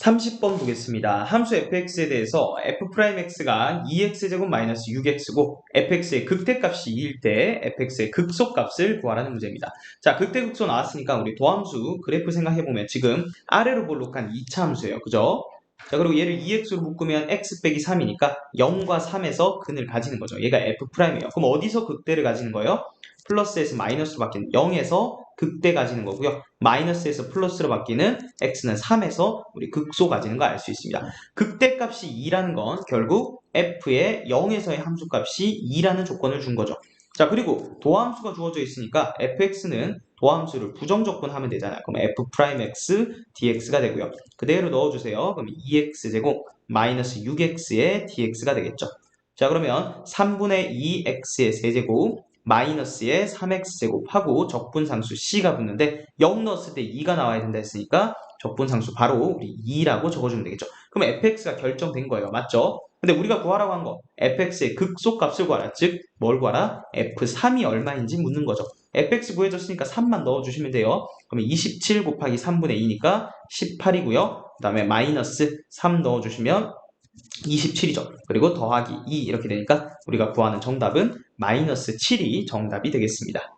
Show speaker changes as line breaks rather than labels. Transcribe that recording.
30번 보겠습니다. 함수 fx에 대해서 f'x가 2x제곱 마이너스 6x고 fx의 극대값이 2일 때 fx의 극소값을 구하라는 문제입니다. 자, 극대극소 나왔으니까 우리 도함수 그래프 생각해보면 지금 아래로 볼록한 2차 함수예요. 그죠? 자, 그리고 얘를 2x로 묶으면 x 빼기 3이니까 0과 3에서 근을 가지는 거죠. 얘가 f'이에요. 그럼 어디서 극대를 가지는 거예요? 플러스에서 마이너스로 바뀌는 0에서 극대 가지는 거고요. 마이너스에서 플러스로 바뀌는 x는 3에서 우리 극소 가지는 거 알 수 있습니다. 극대 값이 2라는 건 결국 f의 0에서의 함수값이 2라는 조건을 준 거죠. 자 그리고 도함수가 주어져 있으니까 fx는 도함수를 부정적분하면 되잖아요. 그럼 f'x dx가 되고요. 그대로 넣어주세요. 그럼 2x제곱 마이너스 6x의 dx가 되겠죠. 자 그러면 3분의 2x의 세제곱 마이너스의 3x제곱하고 적분상수 c가 붙는데 0 넣었을 때 2가 나와야 된다 했으니까 적분상수 바로 우리 2라고 적어주면 되겠죠. 그럼 fx가 결정된 거예요. 맞죠? 근데 우리가 구하라고 한 거 fx의 극소값을 구하라. 즉 뭘 구하라? f3이 얼마인지 묻는 거죠. fx 구해줬으니까 3만 넣어주시면 돼요. 그러면 27 곱하기 3분의 2니까 18이고요. 그 다음에 마이너스 3 넣어주시면 27이죠. 그리고 더하기 2 이렇게 되니까 우리가 구하는 정답은 마이너스 7이 정답이 되겠습니다.